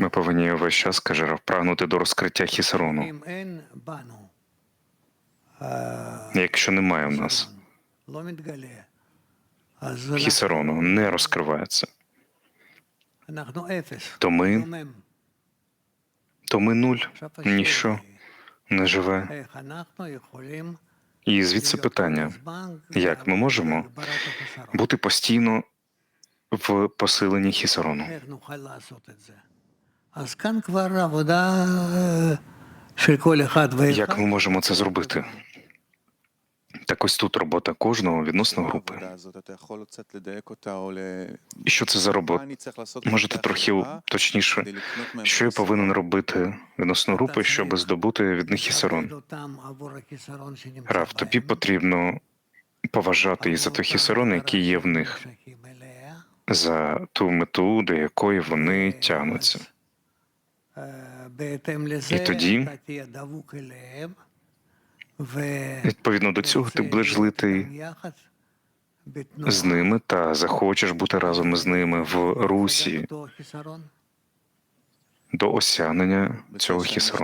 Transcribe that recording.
Ми повинні весь час, каже Рав, прагнути до розкриття Хісарону. Якщо немає в нас Хісарону, не розкривається, то ми то ми нуль, ніщо не живе. І звідси питання, як ми можемо бути постійно в посиленні Хісарону. Як ми можемо це зробити? Так ось тут робота кожного відносно групи. І що це за робота? Можете трохи точніше, що я повинен робити відносно групи, щоб здобути від них хісарон? Рав, тобі потрібно поважати і за той хісарон, який є в них за ту мету, до якої вони тягнуться. І тоді відповідно до цього ти будеш литий з ними та захочеш бути разом з ними в русі до осягнення цього хісарону.